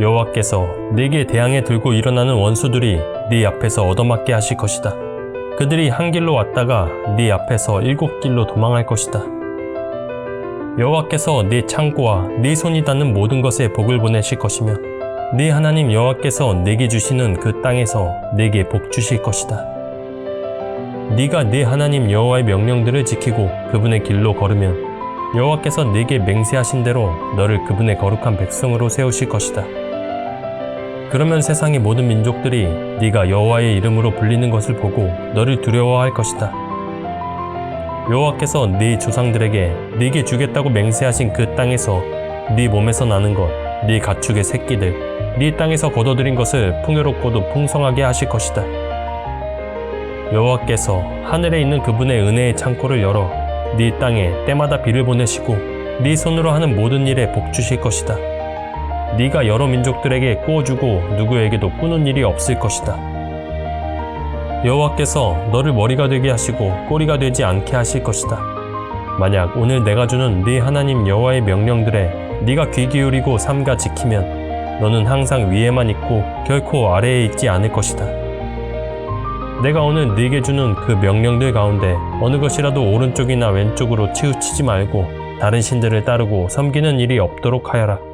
여호와께서 네게 대항해 들고 일어나는 원수들이 네 앞에서 얻어맞게 하실 것이다. 그들이 한 길로 왔다가 네 앞에서 일곱 길로 도망할 것이다. 여호와께서 네 창고와 네 손이 닿는 모든 것에 복을 보내실 것이며 네 하나님 여호와께서 내게 주시는 그 땅에서 내게 복 주실 것이다. 네가 네 하나님 여호와의 명령들을 지키고 그분의 길로 걸으면 여호와께서 네게 맹세하신 대로 너를 그분의 거룩한 백성으로 세우실 것이다. 그러면 세상의 모든 민족들이 네가 여호와의 이름으로 불리는 것을 보고 너를 두려워할 것이다. 여호와께서 네 조상들에게 네게 주겠다고 맹세하신 그 땅에서 네 몸에서 나는 것, 네 가축의 새끼들, 네 땅에서 거둬들인 것을 풍요롭고도 풍성하게 하실 것이다. 여호와께서 하늘에 있는 그분의 은혜의 창고를 열어 네 땅에 때마다 비를 보내시고 네 손으로 하는 모든 일에 복 주실 것이다. 네가 여러 민족들에게 꾸어주고 누구에게도 꾸는 일이 없을 것이다. 여호와께서 너를 머리가 되게 하시고 꼬리가 되지 않게 하실 것이다. 만약 오늘 내가 주는 네 하나님 여호와의 명령들에 네가 귀 기울이고 삼가 지키면 너는 항상 위에만 있고 결코 아래에 있지 않을 것이다. 내가 오늘 네게 주는 그 명령들 가운데 어느 것이라도 오른쪽이나 왼쪽으로 치우치지 말고 다른 신들을 따르고 섬기는 일이 없도록 하여라.